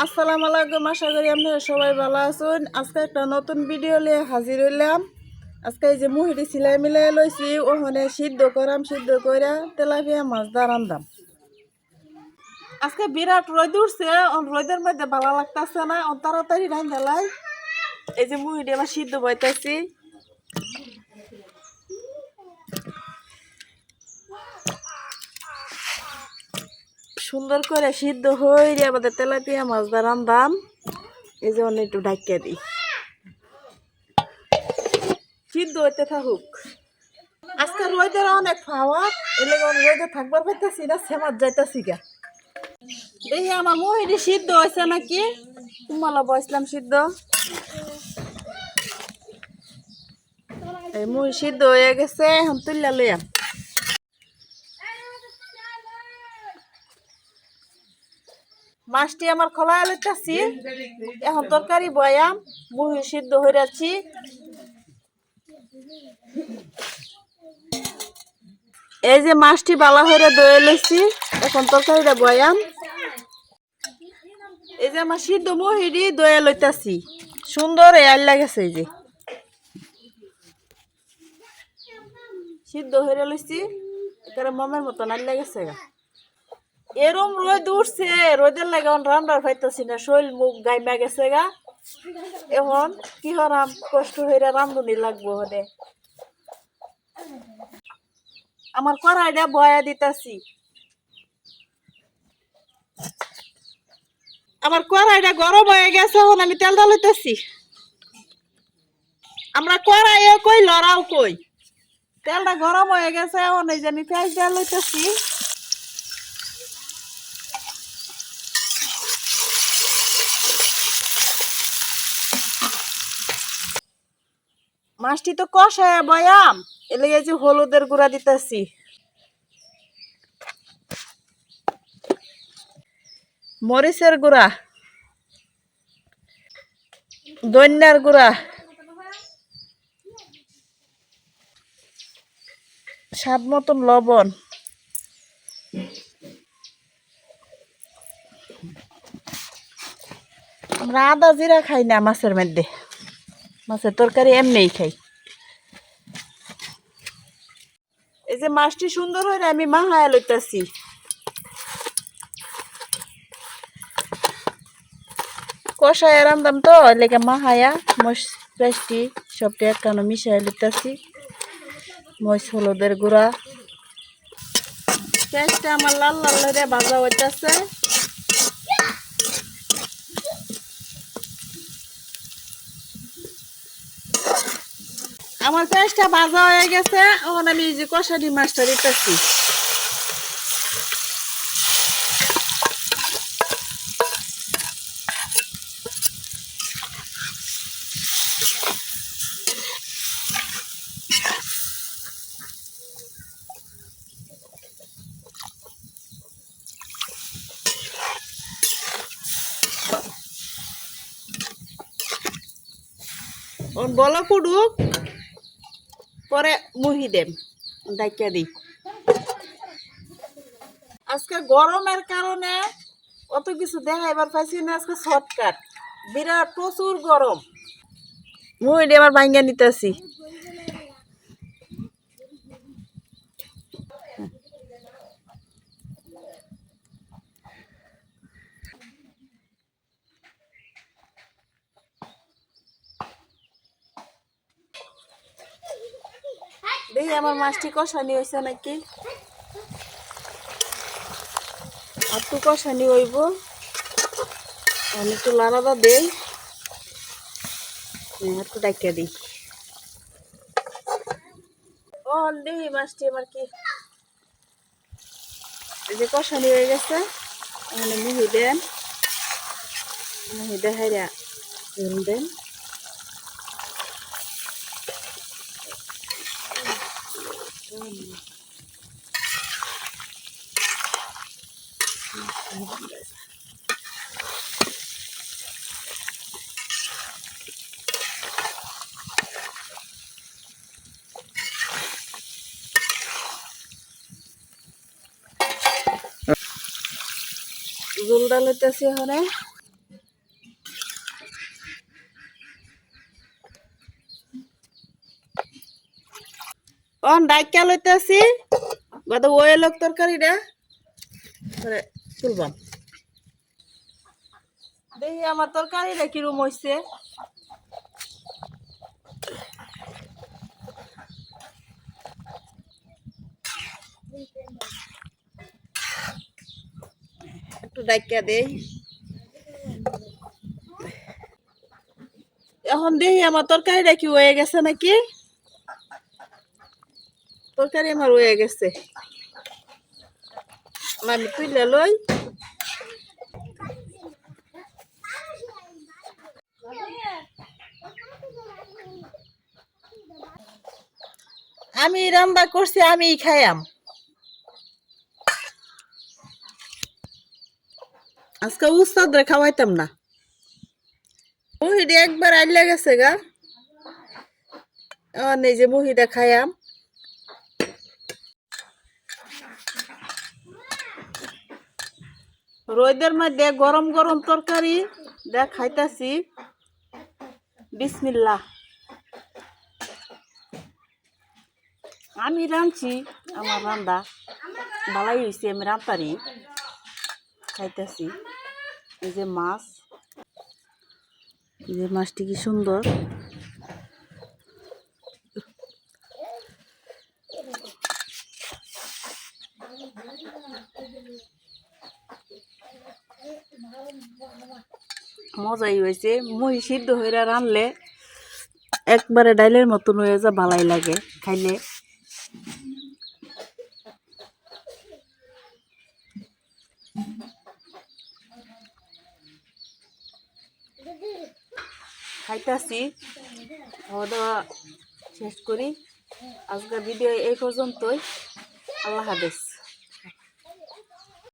আসসালামু আলাইকুম, আশা করি আপনারা সবাই ভালো আছেন। আজকে একটা নতুন ভিডিও নিয়ে হাজির হইলাম। আজকে এই যে মুহিটি সিলাই মিলাই লইছি, ওখানে সিদ্ধ করাম, সিদ্ধ করে তেলাপিয়া মাছ দাঁড়ান দাম। আজকে বিরাট রোদ উঠছে রোদের মধ্যে ভালো লাগতেছে না তাড়াতাড়ি রান এই যে মুহিটি আমার সিদ্ধ বইতেছি। সুন্দর করে সিদ্ধ হয়ে আমাদের তেলাপিয়া মাছ দাঁড়ান দাম এই যে অনেক একটু ডাকিয়ে দিই। সিদ্ধ হইতে থাকুক। আজকে রোদের অনেক খাওয়া এলে রোদে থাকবার পাইতেছি না সেমার যাইতেছি গা। দেখি আমার মহিনী সিদ্ধ হয়েছে নাকি? তোমালা বসলাম সিদ্ধ। এই মুহি সিদ্ধ হয়ে গেছে, এখন তুললা লইয়া। মাছটি আমার খোলা লইতেছি এখন তরকারি, বয়াম মুহি সিদ্ধ হয়ে যাচ্ছি। এই যে মাছটি বালা হয়ে দয়ে লইছি, এখন তরকারিটা, বয়াম। এই যে আমার সিদ্ধ মহিরি দয়ে লইতাছি। সুন্দর এয়ার লাগেছে এই যে। সিদ্ধ হয়ে লইছি, একেবারে মমের মতন আর লেগেছে গা। এরম রোদ উঠছে, রোদের লাগে রান্নার পাইতেছি না, শৈল মুখ গাইমা গেছে গা। এখন কি হরাম কষ্ট হইরা রান্ধনি লাগবো হলে আমার কড়াইটা বয়া দিতাছি। আমার কড়াইটা গরম হয়ে গেছে, এখন আমি তেল ডালইতেছি আমরা কড়াইও কই, লড়াও কই। তেলটা গরম হয়ে গেছে, এখন এই যে আমি পেঁয়াজ ডাল মাছটি তো কষায় বয়াম। এলে যে হলুদের গুঁড়া দিতেছি। মরিচের গুঁড়া। দৈন্যার গুঁড়া। স্বাদ মতন লবণ। আমরা আদা জিরা খাই না মাছের মধ্যে। মাছের তরকারি এমনিই খাই। এই যে মাছটি সুন্দর হয়ে আমি মাহায়া লইতাছি। কষায় রান্দাম তো লেগে মাহায়া মশ পেস্টি সবটি একখানো মিশাই লইতাছি। মশ হলুদের গুঁড়া। পেঁয়াজটা আমার লাল লাল ভাজা হইতাছে। আমার পেঁয়াজটা ভাজা হয়ে গেছে এখন আমি এই যে কষানি মাছটা দিতেছি। বলো কুডুক পরে মুহি দেব ডাইকা দিই। আজকে গরমের কারণে অত কিছু দেখাইবার পাইছি না, আজকে শর্টকাট বিরাট প্রচুর গরম। মুহি আমার ভাঙ্গা নিতেছি। দেখি আমার মাছটি কষানি হয়েছে নাকি? একটু কষানি হইব। আমি একটু লাড়াদা দেই। হ্যাঁ, একটু ডাকিয়া দিই। ও দেখি মাছটি আমার কি? এই যে কষানি হয়ে গেছে। এখানে মুহি দেন। মুহি দেখাইরা দেন। জোল ডাল হইতেছে এখানে। অন ডাইকা লইতেছি? বাদ ওয়ে লোক তরকারিটা করে তুলবাম দেখি আমার তরকারিটা কিরম হইছে? একটু ডাইকা দেই। এখন দেখি আমার তরকারিটা কি হয়ে গেছে নাকি? তরকারি আমার হয়ে গেছে। আমি তুইলে লই। আমি রান্না করছি, আমি খাইয়াম। আজকে উস্তাদ রে খাওয়াইতাম না। মুহিদি একবার আইলে গেছে গা। এই যে মুহিদা খাইয়াম। রোদের মধ্যে গরম গরম তরকারি, দেখ খাইতাছি। বিসমিল্লা আমি রাঁধছি, আমার রান্না ভালাই হয়েছে আমি রান্তারি খাইতাছি। এই যে মাছ। এই যে মাছটি কি সুন্দর। মজাই হয়েছে। মুহি সিদ্ধ হয়ে রানলে একবারে ডাইলের মতন হয়ে যা ভালাই লাগে খাইলে। খাইতাছি খাওয়া দাওয়া শেষ করি। আজকের ভিডিও এই পর্যন্তই। আল্লাহ হাফেজ।